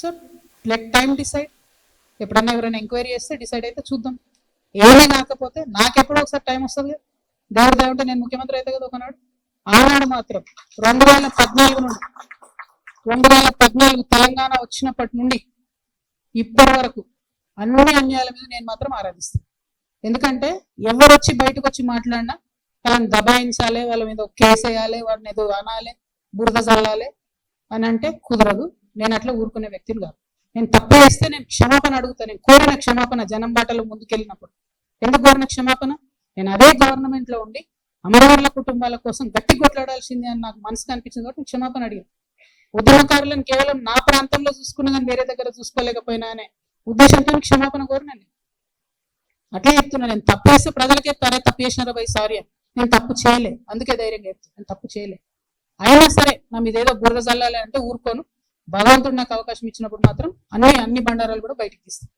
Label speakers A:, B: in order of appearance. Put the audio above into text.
A: So let time decide ఎప్పుడన్నా ఎవరైనా enquiry చేస్తే డిసైడ్ అయితే చూద్దాం. ఏమీ కాకపోతే నాకెప్పుడో ఒకసారి టైం వస్తుంది. దేవుడు దేవుంటే నేను ముఖ్యమంత్రి అయితే కదా ఒకనాడు. ఆనాడు మాత్రం రెండు వేల పద్నాలుగు నుండి రెండు వేల పద్నాలుగు తెలంగాణ వచ్చినప్పటి నుండి ఇప్పటి వరకు అన్ని అన్యాయాల మీద నేను మాత్రం ఆరాధిస్తాను. ఎందుకంటే ఎవరు వచ్చి బయటకు వచ్చి మాట్లాడినా వాళ్ళని దబాయించాలి వాళ్ళ మీద ఒక కేసు వేయాలి వాడిని ఏదో అనాలి బురద చల్లాలి అని అంటే కుదరదు. నేను అట్లా ఊరుకునే వ్యక్తిని కాదు. నేను తప్పు చేస్తే నేను క్షమాపణ అడుగుతాను నేను కోరిన క్షమాపణ జనం బాటలో ముందుకెళ్ళినప్పుడు. ఎందుకు కోరిన క్షమాపణ? నేను అదే గవర్నమెంట్లో ఉండి అమరవీరుల కుటుంబాల కోసం గట్టి కొట్లాడాల్సింది అని నాకు మనసుకు అనిపించింది కాబట్టి క్షమాపణ అడిగాను. ఉద్యమకారులను కేవలం నా ప్రాంతంలో చూసుకున్నా కానీ వేరే దగ్గర చూసుకోలేకపోయినా అనే ఉద్దేశంతో క్షమాపణ కోరినండి అట్లే చెప్తున్నా నేను తప్పు చేస్తే ప్రజలకే తరే తప్పు చేసినారా బై సారీ అని. నేను తప్పు చేయలే. అందుకే ధైర్యంగా చెప్తాను నేను తప్పు చేయలే. అయినా సరే నా మీద ఏదో బుర్ర చల్లాలి అంటే ఊరుకోను. భగవంతుడు నాకు అవకాశం ఇచ్చినప్పుడు మాత్రం అన్ని అన్ని బండారాలు కూడా బయటకు తీస్తాను